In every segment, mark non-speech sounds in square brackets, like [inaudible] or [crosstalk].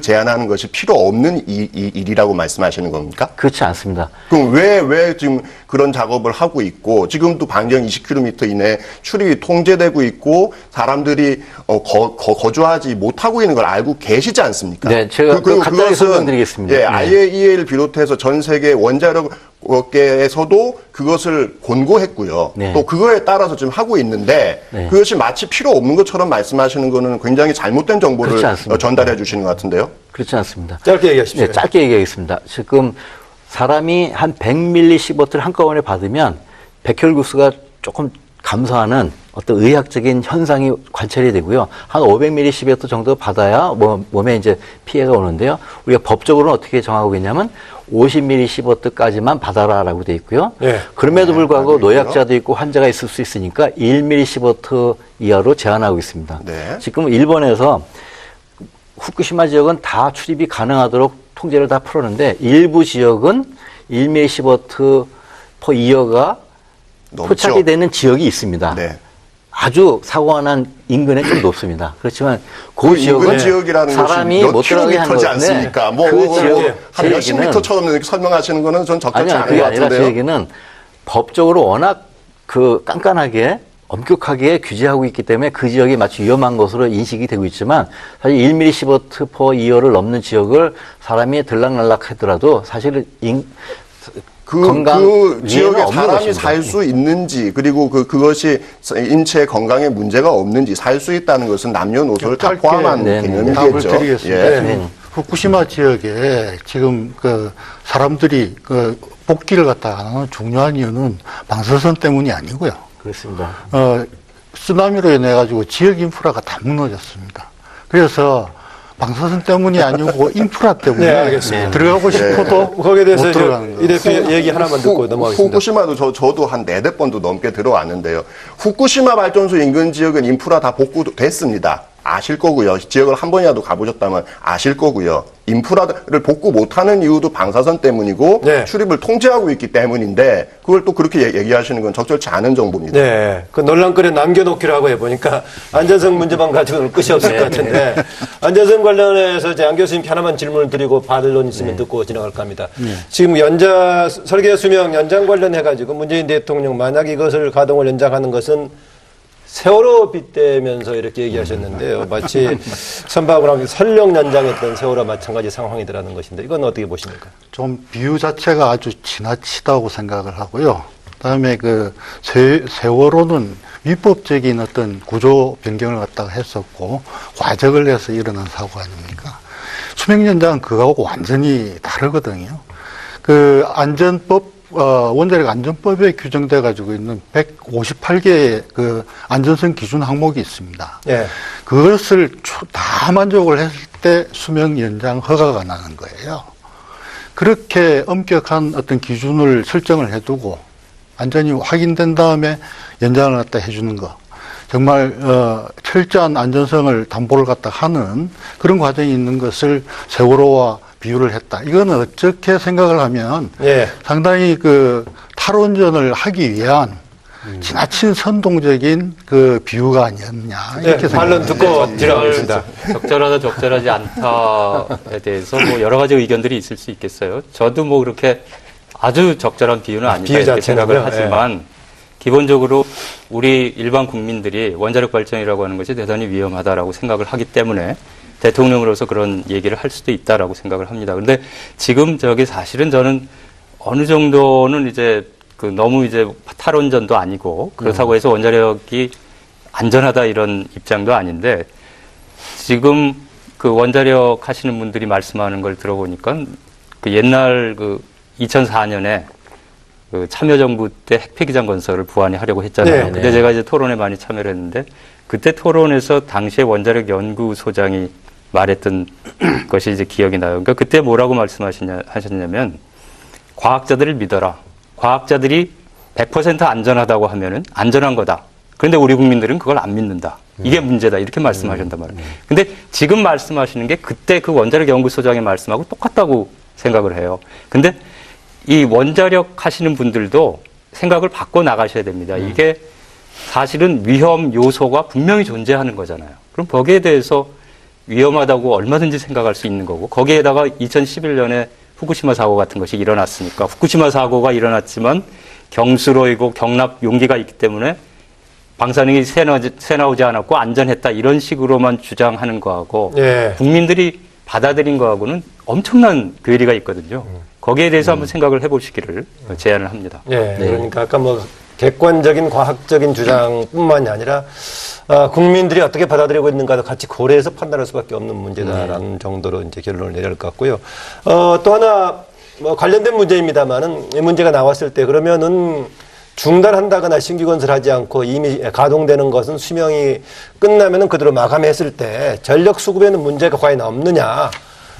제한하는 것이 필요 없는 이, 이 일이라고 말씀하시는 겁니까? 그렇지 않습니다. 그럼 왜, 왜 지금 그런 작업을 하고 있고, 지금도 반경 20km 이내 출입이 통제되고 있고, 사람들이 어, 거, 주하지 못하고 있는 걸 알고 계시지 않습니까? 네, 제가 그리고 간단히 그것은, 설명드리겠습니다. 예, 네. IAEA를 비롯해서 전 세계 원자력 업계에서도 그것을 권고했고요. 네. 또 그거에 따라서 지금 하고 있는데 네. 그것이 마치 필요 없는 것처럼 말씀하시는 거는 굉장히 잘못된 정보를. 어, 전달해 주시는 것 같은데요. 그렇지 않습니다. 짧게 얘기하십시오. 네, 짧게 얘기하겠습니다. 지금 사람이 한 100ml시버트를 한꺼번에 받으면 백혈구수가 조금 감소하는 어떤 의학적인 현상이 관찰이 되고요. 한 500ml시버트 정도 받아야 몸- 몸에 이제 피해가 오는데요. 우리가 법적으로는 어떻게 정하고 있냐면 50ml시버트까지만 받아라라고 돼 있고요. 네. 그럼에도 불구하고. 노약자도 있고 환자가 있을 수 있으니까 1ml시버트 이하로 제한하고 있습니다. 네. 지금 일본에서 후쿠시마 지역은 다 출입이 가능하도록 통제를 다 풀었는데 일부 지역은 1ml시버트 퍼 이어가 넘죠. 포착이 되는 지역이 있습니다. 네. 아주 사고가 난 인근에 좀 높습니다. 그렇지만 그, 그 지역은 지역이라는 사람이 못 들어가게 킬로미터지 건데 않습니까? 뭐, 그 뭐, 지역 뭐, 제한 몇십 얘기는 미터 처럼 이렇게 설명하시는 거는 전 적절치 아니요, 않은 것 아니라 제 같은데요. 얘기는 법적으로 워낙 그 깐깐하게 엄격하게 규제하고 있기 때문에 그 지역이 마치 위험한 것으로 인식이 되고 있지만 사실 1mm 시버트 퍼 이어를 넘는 지역을 사람이 들락날락 하더라도 사실은 인, 그, 건강 그 지역에 사람이 것입니다. 살수 있는지 그리고 그 그것이 인체 건강에 문제가 없는지 살 수 있다는 것은 남녀노소를 다 포함한 네, 네. 답을 개념이겠죠. 드리겠습니다. 예. 네. 후쿠시마 지역에 지금 그 사람들이 그 복귀를 갖다 안 하는 중요한 이유는 방사선 때문이 아니고요. 그렇습니다. 어, 쓰나미로 인해 가지고 지역 인프라가 다 무너졌습니다. 그래서 방사선 때문이 아니고 인프라 때문에 네, 알겠습니다. 들어가고 싶어도 거기에 대해서 못 이제 들어가는 이 거예요. 대표 얘기 하나만 듣고 후- 넘어가겠습니다. 후쿠시마도 저, 저도 한 네댓 번도 넘게 들어왔는데요. 후쿠시마 발전소 인근 지역은 인프라 다 복구됐습니다. 아실 거고요. 지역을 한 번이라도 가보셨다면 아실 거고요. 인프라를 복구 못하는 이유도 방사선 때문이고 네. 출입을 통제하고 있기 때문인데 그걸 또 그렇게 얘- 얘기하시는 건 적절치 않은 정보입니다. 네, 그 논란거리 남겨놓기로 하고 해보니까 안전성 문제만 가지고는 끝이 없을 것 같은데 안전성 관련해서 이제 안 교수님께 하나만 질문을 드리고 반론 있으면 듣고 지나갈까 합니다. 지금 연자 설계 수명 연장 관련해 가지고 문재인 대통령 만약 이것을 가동을 연장하는 것은 세월호 빗대면서 이렇게 얘기하셨는데요. 마치 [laughs] 선박을 하면 설령 연장했던 세월호 마찬가지 상황이더라는 것인데 이건 어떻게 보십니까? 좀 비유 자체가 아주 지나치다고 생각을 하고요. 그다음에 그 세, 세월호는 위법적인 어떤 구조 변경을 갖다가 했었고 과적을 해서 일어난 사고 아닙니까? 수명 연장은 그거하고 완전히 다르거든요. 그 안전법 어, 원자력 안전법에 규정돼 가지고 있는 158개의 그 안전성 기준 항목이 있습니다. 예. 그것을 초- 다 만족을 했을 때 수명 연장 허가가 나는 거예요. 그렇게 엄격한 어떤 기준을 설정을 해두고 완전히 확인된 다음에 연장을 갖다 해주는 거. 정말 어, 철저한 안전성을 담보를 갖다 하는 그런 과정이 있는 것을 세월호와 비유를 했다. 이거는 어떻게 생각을 하면 예. 상당히 그 탈원전을 하기 위한 지나친 선동적인 그 비유가 아니었냐 네, 이렇게 반론 생각합니다. 듣고 지나가겠습니다. 적절하다 적절하지 않다에 대해서 뭐 여러 가지 의견들이 있을 수 있겠어요. 저도 뭐 그렇게 아주 적절한 비유는 아니다 비유 이렇게? 생각을 하지만 기본적으로 우리 일반 국민들이 원자력 발전이라고 하는 것이 대단히 위험하다라고 생각을 하기 때문에 대통령으로서 그런 얘기를 할 수도 있다라고 생각을 합니다. 그런데 지금 저기 사실은 저는 어느 정도는 이제 그 너무 이제 탈원전도 아니고 그렇다고 해서 원자력이 안전하다 이런 입장도 아닌데 지금 그 원자력 하시는 분들이 말씀하는 걸 들어보니까 그 옛날 그 2004년에 그 참여정부 때 핵폐기장 건설을 부안이 하려고 했잖아요. 네, 그때 네. 제가 이제 토론에 많이 참여를 했는데 그때 토론에서 당시에 원자력 연구소장이 말했던 [clears throat] 것이 이제 기억이 나요. 그러니까 그때 뭐라고 말씀하셨냐 하셨냐면 과학자들을 믿어라. 과학자들이 100% 안전하다고 하면은 안전한 거다. 그런데 우리 국민들은 그걸 안 믿는다. 이게 문제다. 이렇게 말씀하셨단 말이에요. 근데 지금 말씀하시는 게 그때 그 원자력 연구소장의 말씀하고 똑같다고 생각을 해요. 근데 이 원자력 하시는 분들도 생각을 바꿔 나가셔야 됩니다. 이게 사실은 위험 요소가 분명히 존재하는 거잖아요. 그럼 거기에 대해서 위험하다고 얼마든지 생각할 수 있는 거고 거기에다가 2011년에 후쿠시마 사고 같은 것이 일어났으니까 후쿠시마 사고가 일어났지만 경수로이고 경납 용기가 있기 때문에 방사능이 새 나오지, 새 나오지 않았고 안전했다 이런 식으로만 주장하는 거하고 예. 국민들이 받아들인 거하고는 엄청난 괴리가 있거든요. 거기에 대해서 한번 생각을 해보시기를 제안을 합니다. 예, 그러니까 아까 뭐 객관적인 과학적인 주장뿐만이 아니라 아, 국민들이 어떻게 받아들이고 있는가도 같이 고려해서 판단할 수밖에 없는 문제다라는 정도로 이제 결론을 내릴 것 같고요. 어, 또 하나 뭐 관련된 문제입니다만은 이 문제가 나왔을 때 그러면은 중단한다거나 신규 건설하지 않고 이미 가동되는 것은 수명이 끝나면은 그대로 마감했을 때 전력 수급에는 문제가 과연 없느냐.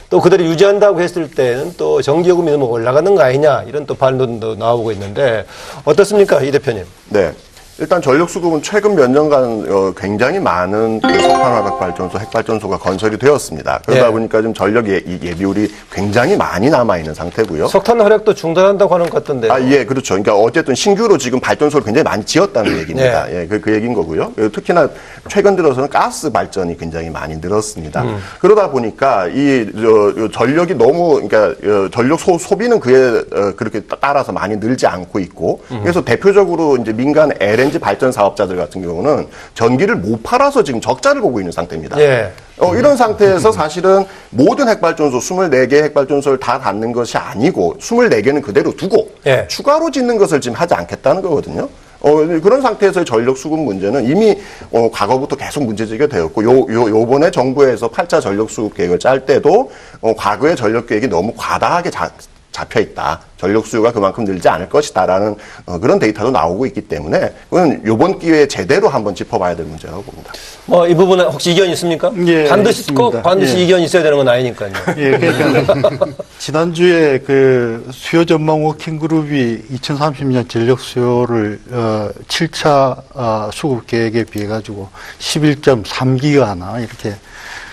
또 그대로 유지한다고 했을 때는 또 전기요금이 너무 올라가는 거 아니냐 이런 또 반론도 나오고 있는데 어떻습니까 이 대표님? 네. 일단 전력수급은 최근 몇 년간 어, 굉장히 많은 그 석탄화력 발전소, 핵 발전소가 건설이 되었습니다. 그러다 예. 보니까 지금 전력 예, 이 예비율이 굉장히 많이 남아 있는 상태고요. 석탄 활약도 중단한다고 하는 것 같던데. 아, 예, 그렇죠. 그러니까 어쨌든 신규로 지금 발전소를 굉장히 많이 지었다는 [clears throat] 얘기입니다. 네. 예, 그, 그 얘기인 거고요. 특히나 최근 들어서는 가스 발전이 굉장히 많이 늘었습니다. 음. 그러다 보니까 이 저, 요 전력이 너무 그러니까 어, 전력 소, 소비는 그에 어, 그렇게 따- 따라서 많이 늘지 않고 있고 음. 그래서 대표적으로 이제 민간 LNG 발전 사업자들 같은 경우는 전기를 못 팔아서 지금 적자를 보고 있는 상태입니다. 예. 어, 이런 상태에서 사실은 모든 핵발전소 24개 핵발전소를 다 닫는 것이 아니고 24개는 그대로 두고 예. 추가로 짓는 것을 지금 하지 않겠다는 거거든요. 어, 그런 상태에서의 전력 수급 문제는 이미 어, 과거부터 계속 문제제기가 되었고 요, 요, 요번에 정부에서 8차 전력 수급 계획을 짤 때도 어, 과거의 전력 계획이 너무 과다하게 자, 잡혀 있다. 전력 수요가 그만큼 늘지 않을 것이다라는 어, 그런 데이터도 나오고 있기 때문에 그건 요번 기회에 제대로 한번 짚어봐야 될 문제라고 봅니다. 뭐 이 부분에 혹시 이견 있습니까? 예, 반드시 있습니다. 꼭 반드시 예. 이견 있어야 되는 건 아니니까요. [laughs] 예, 그러니까 [laughs] 지난주에 그 수요 전망 워킹 그룹이 2030년 전력 수요를 어 7차 어 수급 계획에 비해 가지고 11.3기가나 이렇게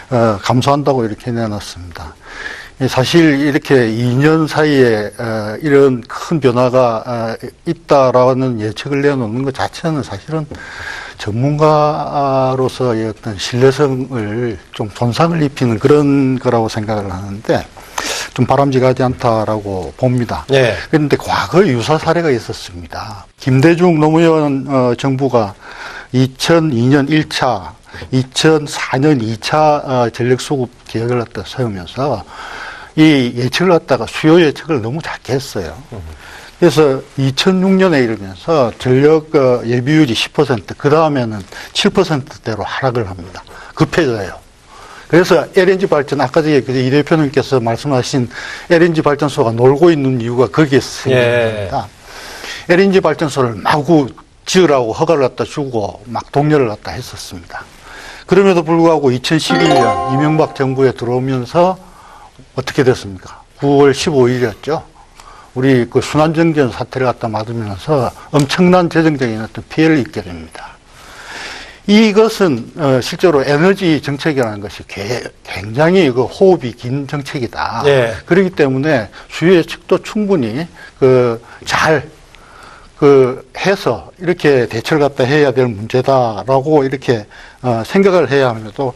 어 감소한다고 이렇게 내놨습니다. 예, 사실 이렇게 2년 사이에 어 이런 큰 변화가 어 있다라는 예측을 내놓는 것 자체는 사실은 전문가로서의 어떤 신뢰성을 좀 손상을 입히는 그런 거라고 생각을 하는데 좀 바람직하지 않다라고 봅니다. 예. 그런데 과거 유사 사례가 있었습니다. 김대중 노무현 어, 정부가 2002년 1차, 2004년 2차 어, 전력 수급 계획을 갖다 세우면서 이 예측을 갖다가 수요 예측을 너무 작게 했어요. 그래서 2006년에 이르면서 전력 어, 예비율이 10%, 그 다음에는 7%대로 하락을 합니다. 급해져요. 그래서 LNG 발전, 아까 전에 그이 대표님께서 말씀하신 LNG 발전소가 놀고 있는 이유가 거기에서 예. 생깁니다. LNG 발전소를 마구 지으라고 허가를 갖다 주고 막 동료를 갖다 했었습니다. 그럼에도 불구하고 2011년 이명박 정부에 들어오면서 어떻게 됐습니까? 9월 15일이었죠. 우리 그 순환정전 사태를 갖다 맞으면서 엄청난 재정적인 어떤 피해를 입게 됩니다. 이것은 어, 실제로 에너지 정책이라는 것이 개- 굉장히 그 호흡이 긴 정책이다. 예. 그렇기 때문에 수요 예측도 충분히 그 잘 그 해서 이렇게 대처를 갖다 해야 될 문제다라고 이렇게 어, 생각을 해야 합니다도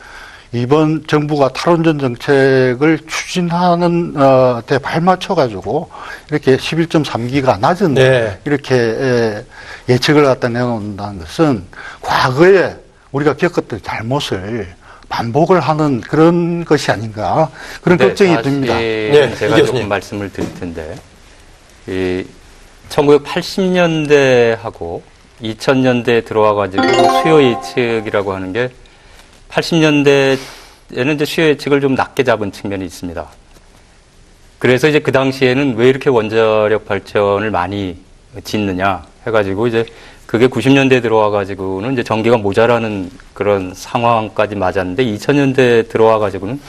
이번 정부가 탈원전 정책을 추진하는 어, 데 발맞춰 가지고 이렇게 11.3기가 낮은 네. 이렇게 에, 예측을 갖다 내놓는다는 것은 과거에 우리가 겪었던 잘못을 반복을 하는 그런 것이 아닌가 그런 근데 걱정이 듭니다. 네, 제가 이 교수님. 조금 말씀을 드릴 텐데, 이 1980년대하고 2000년대에 들어와 가지고 수요 예측이라고 하는 게 80년대에는 이제 수요 예측을 좀 낮게 잡은 측면이 있습니다. 그래서 이제 그 당시에는 왜 이렇게 원자력 발전을 많이 짓느냐 해가지고 이제 그게 90년대에 들어와 가지고는 이제 전기가 모자라는 그런 상황까지 맞았는데 2000년대에 들어와 가지고는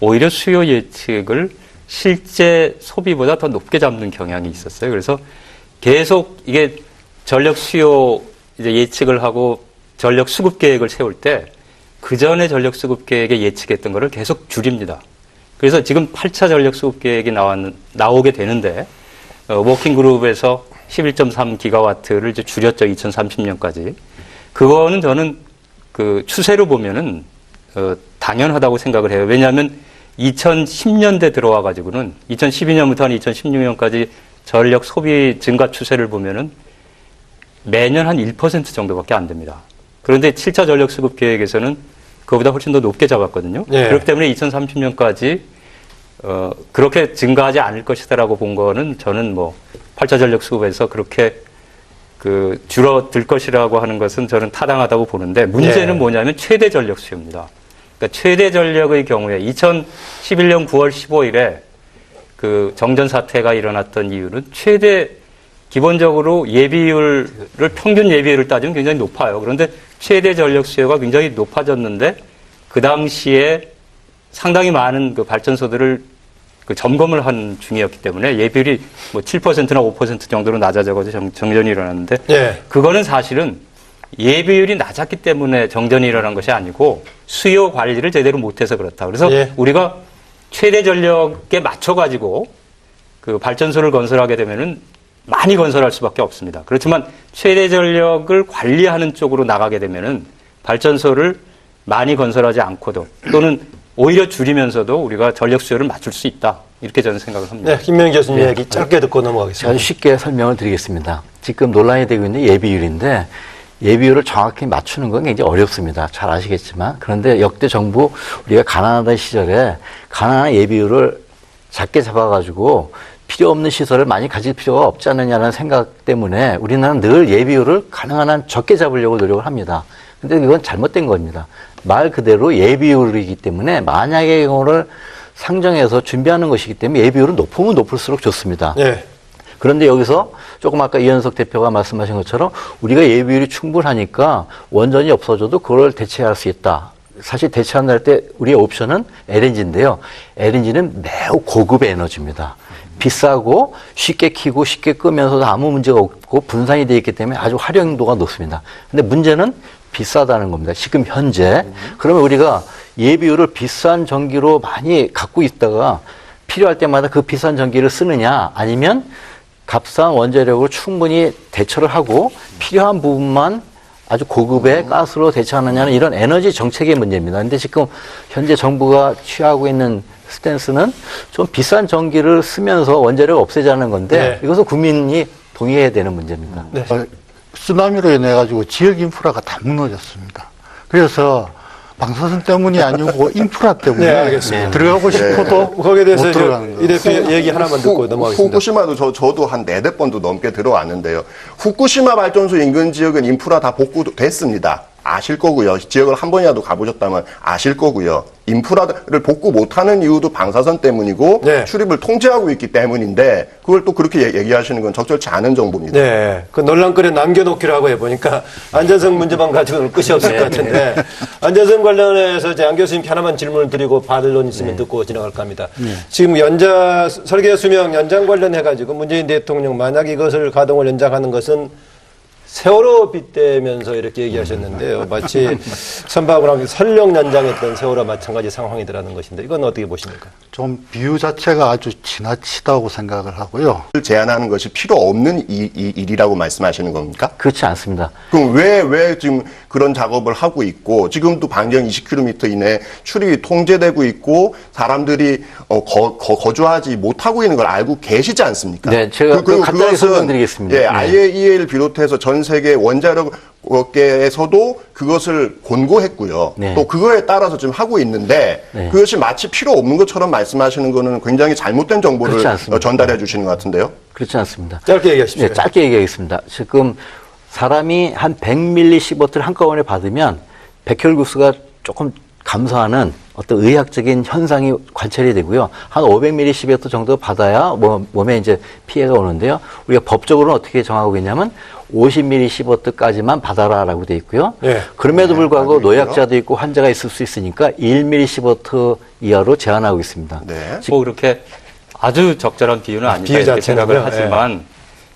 오히려 수요 예측을 실제 소비보다 더 높게 잡는 경향이 있었어요. 그래서 계속 이게 전력 수요 이제 예측을 하고 전력 수급 계획을 세울 때 그 전에 전력 수급 계획에 예측했던 거를 계속 줄입니다. 그래서 지금 8차 전력 수급 계획이 나왔는, 나오게 되는데, 어, 워킹 그룹에서 11.3 기가와트를 이제 줄였죠. 2030년까지. 그거는 저는 그 추세로 보면은, 어, 당연하다고 생각을 해요. 왜냐하면 2010년대 들어와 가지고는 2012년부터 한 2016년까지 전력 소비 증가 추세를 보면은 매년 한 1% 정도밖에 안 됩니다. 그런데 7차 전력 수급 계획에서는 그보다 훨씬 더 높게 잡았거든요. 예. 그렇기 때문에 2030년까지 어, 그렇게 증가하지 않을 것이다라고 본 거는 저는 뭐 8차 전력 수급에서 그렇게 그 줄어들 것이라고 하는 것은 저는 타당하다고 보는데 문제는 예. 뭐냐면 최대 전력 수요입니다. 그러니까 최대 전력의 경우에 2011년 9월 15일에 그 정전 사태가 일어났던 이유는 최대 기본적으로 예비율을 평균 예비율을 따지면 굉장히 높아요. 그런데 최대 전력 수요가 굉장히 높아졌는데 그 당시에 상당히 많은 그 발전소들을 그 점검을 한 중이었기 때문에 예비율이 뭐 7%나 5% 정도로 낮아져가지고 정- 정전이 일어났는데 예. 그거는 사실은 예비율이 낮았기 때문에 정전이 일어난 것이 아니고 수요 관리를 제대로 못해서 그렇다. 그래서 예. 우리가 최대 전력에 맞춰가지고 그 발전소를 건설하게 되면은 많이 건설할 수밖에 없습니다. 그렇지만 최대 전력을 관리하는 쪽으로 나가게 되면은 발전소를 많이 건설하지 않고도 또는 오히려 줄이면서도 우리가 전력 수요를 맞출 수 있다. 이렇게 저는 생각을 합니다. 네, 김명 교수님 얘기 짧게 듣고 넘어가겠습니다. 아주 쉽게 설명을 드리겠습니다. 지금 논란이 되고 있는 예비율인데 예비율을 정확히 맞추는 건 굉장히 어렵습니다. 잘 아시겠지만 그런데 역대 정부 우리가 가난하던 시절에 가난한 예비율을 작게 잡아가지고 필요 없는 시설을 많이 가질 필요가 없지 않느냐는 생각 때문에 우리나라는 늘 예비율을 가능한 한 적게 잡으려고 노력을 합니다. 근데 이건 잘못된 겁니다. 말 그대로 예비율이기 때문에 만약의 경우를 상정해서 준비하는 것이기 때문에 예비율은 높으면 높을수록 좋습니다. 예. 그런데 여기서 조금 아까 이현석 대표가 말씀하신 것처럼 우리가 예비율이 충분하니까 원전이 없어져도 그걸 대체할 수 있다. 사실 대체한다 할 때 우리의 옵션은 LNG인데요. LNG는 매우 고급의 에너지입니다. 비싸고 쉽게 키고 쉽게 끄면서도 아무 문제가 없고 분산이 되어 있기 때문에 아주 활용도가 높습니다. 근데 문제는 비싸다는 겁니다. 지금 현재. 그러면 우리가 예비율을 비싼 전기로 많이 갖고 있다가 필요할 때마다 그 비싼 전기를 쓰느냐 아니면 값싼 원자력으로 충분히 대처를 하고 필요한 부분만 아주 고급의 가스로 대처하느냐는 이런 에너지 정책의 문제입니다. 근데 지금 현재 정부가 취하고 있는 스탠스는 좀 비싼 전기를 쓰면서 원자력을 없애자는 건데 네. 이것은 국민이 동의해야 되는 문제입니다. 네. 어, 쓰나미로 인해 가지고 지역 인프라가 다 무너졌습니다. 그래서 방사선 때문이 아니고 인프라 때문에 네, 알겠습니다. 들어가고 싶어도 거기에 대해서 못 이제 들어가는 이 거예요. 대표 얘기 하나만 듣고 후- 넘어가겠습니다. 후쿠시마도 저, 저도 한 네댓 번도 넘게 들어왔는데요. 후쿠시마 발전소 인근 지역은 인프라 다 복구됐습니다. 아실 거고요. 지역을 한 번이라도 가보셨다면 아실 거고요. 인프라를 복구 못하는 이유도 방사선 때문이고 네. 출입을 통제하고 있기 때문인데 그걸 또 그렇게 얘- 얘기하시는 건 적절치 않은 정보입니다. 네, 그 논란거리 남겨놓기라고 해보니까 안전성 문제만 가지고는 끝이 없을 것 같은데 안전성 관련해서 이제 안 교수님 하나만 질문을 드리고 받을론 있으면 듣고 지나갈까 합니다. 지금 연자 설계 수명 연장 관련해 가지고 문재인 대통령 만약 이것을 가동을 연장하는 것은 세월호 빗대면서 이렇게 얘기하셨는데요. 마치 [laughs] 선박을 하면 설령 연장했던 세월호 마찬가지 상황이더라는 것인데 이건 어떻게 보십니까? 좀 비유 자체가 아주 지나치다고 생각을 하고요. 제한하는 것이 필요 없는 이- 이 일이라고 말씀하시는 겁니까? 그렇지 않습니다. 그럼 왜, 왜 지금 그런 작업을 하고 있고, 지금도 반경 20km 이내 출입이 통제되고 있고, 사람들이 어, 거, 거, 주하지 못하고 있는 걸 알고 계시지 않습니까? 네, 제가 그 간단히 설명드리겠습니다. 예, 네. IAEA를 비롯해서 전 세계 원자력 업계에서도 그것을 권고했고요. 네. 또 그거에 따라서 지금 하고 있는데 네. 그것이 마치 필요 없는 것처럼 말씀하시는 거는 굉장히 잘못된 정보를 전달해 주시는 것 같은데요. 그렇지 않습니다. 짧게 얘기하십시오. 네, 짧게 얘기하겠습니다. 지금 사람이 한 100ml시버트를 한꺼번에 받으면 백혈구수가 조금 감소하는 어떤 의학적인 현상이 관찰이 되고요. 한 500ml시버트 정도 받아야 뭐, 몸에 이제 피해가 오는데요. 우리가 법적으로는 어떻게 정하고 있냐면 50ml시버트까지만 받아라라고 돼 있고요. 네. 그럼에도 네, 불구하고. 노약자도 있고 환자가 있을 수 있으니까 1ml시버트 이하로 제한하고 있습니다. 네. 뭐 그렇게 아주 적절한 비유는 아니다 비유 이렇게 자체는요? 생각을 하지만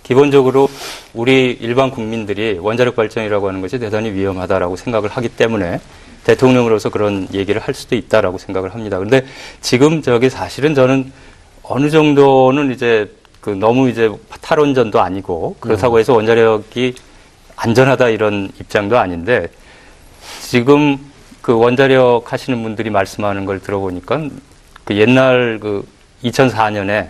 기본적으로 우리 일반 국민들이 원자력 발전이라고 하는 것이 대단히 위험하다라고 생각을 하기 때문에 대통령으로서 그런 얘기를 할 수도 있다라고 생각을 합니다. 그런데 지금 저기 사실은 저는 어느 정도는 이제 그 너무 이제 탈원전도 아니고 그렇다고 해서 원자력이 안전하다 이런 입장도 아닌데 지금 그그 원자력 하시는 분들이 말씀하는 걸 들어보니까 그 옛날 그 2004년에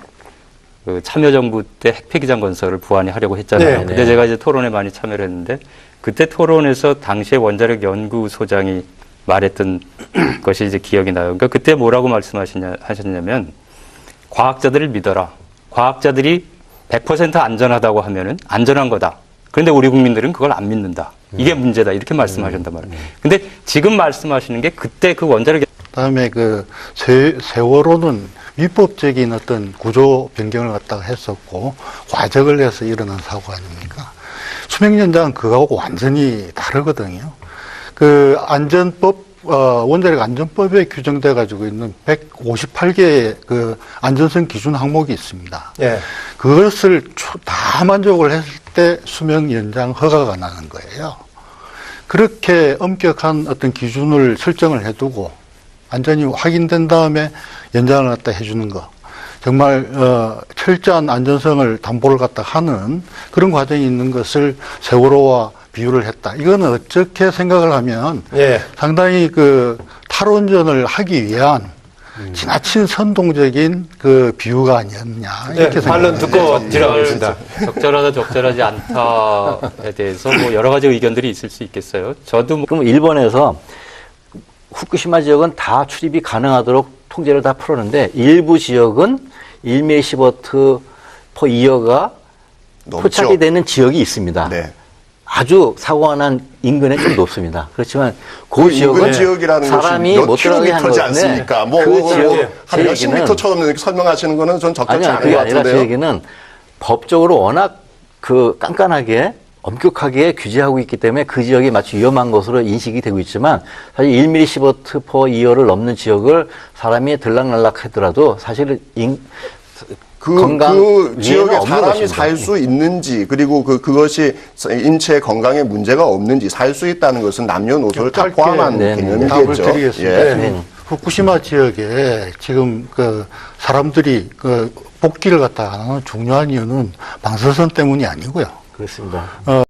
그 참여정부 때 핵폐기장 건설을 부안이 하려고 했잖아요. 네, 그때 네. 제가 이제 토론에 많이 참여를 했는데 그때 토론에서 당시에 원자력 연구소장이 말했던 [clears throat] 것이 이제 기억이 나요. 그러니까 그때 뭐라고 말씀하셨냐 하셨냐면 과학자들을 믿어라. 과학자들이 100% 안전하다고 하면은 안전한 거다. 그런데 우리 국민들은 그걸 안 믿는다. 이게 문제다. 이렇게 말씀하셨단 말이에요. 근데 지금 말씀하시는 게 그때 그 원자력 그다음에 그 세, 세월호는 위법적인 어떤 구조 변경을 갖다가 했었고 과적을 해서 일어난 사고 아닙니까? 수명 연장은 그거하고 완전히 다르거든요. 그 안전법 어, 원자력 안전법에 규정돼 가지고 있는 158개의 그 안전성 기준 항목이 있습니다. 예. 그것을 추- 다 만족을 했을 때 수명 연장 허가가 나는 거예요. 그렇게 엄격한 어떤 기준을 설정을 해두고 완전히 확인된 다음에 연장을 갖다 해주는 거. 정말 어, 철저한 안전성을 담보를 갖다 하는 그런 과정이 있는 것을 세월호와 비유를 했다. 이거는 어떻게 생각을 하면 예. 상당히 그 탈원전을 하기 위한 지나친 선동적인 그 비유가 아니었냐 네, 이렇게 반론 생각합니다. 듣고 들어가겠습니다. 적절하다 적절하지 않다에 대해서 뭐 여러 가지 의견들이 있을 수 있겠어요. 저도 뭐 그럼 일본에서 후쿠시마 지역은 다 출입이 가능하도록 통제를 다 풀었는데 일부 지역은 1mm 10W 퍼 2여가 넘죠. 포착이 되는 지역이 있습니다. 네. 아주 사고가 난 인근에 좀 높습니다. 그렇지만 그, 그 지역은 지역이라는 사람이 못 들어가게 한 건데 않습니까? 뭐, 그 뭐, 지역 뭐, 제한 몇십 얘기는 미터처럼 이렇게 설명하시는 거는 전 적절치 않은 것 아니라 제 같은데요. 얘기는 법적으로 워낙 그 깐깐하게 엄격하게 규제하고 있기 때문에 그 지역이 마치 위험한 것으로 인식이 되고 있지만 사실 1mm 10W 퍼 2여를 넘는 지역을 사람이 들락날락 하더라도 사실은 인, 그, 건강 그 지역에 사람이 것입니다. 살수 있는지 그리고 그 그것이 인체 건강에 문제가 없는지 살 수 있다는 것은 남녀노소를 다 포함한 네, 네. 답을 개념이겠죠. 드리겠습니다. 예. 지금 후쿠시마 지역에 지금 그 사람들이 그 복귀를 갖다 안 하는 중요한 이유는 방사선 때문이 아니고요. 그렇습니다.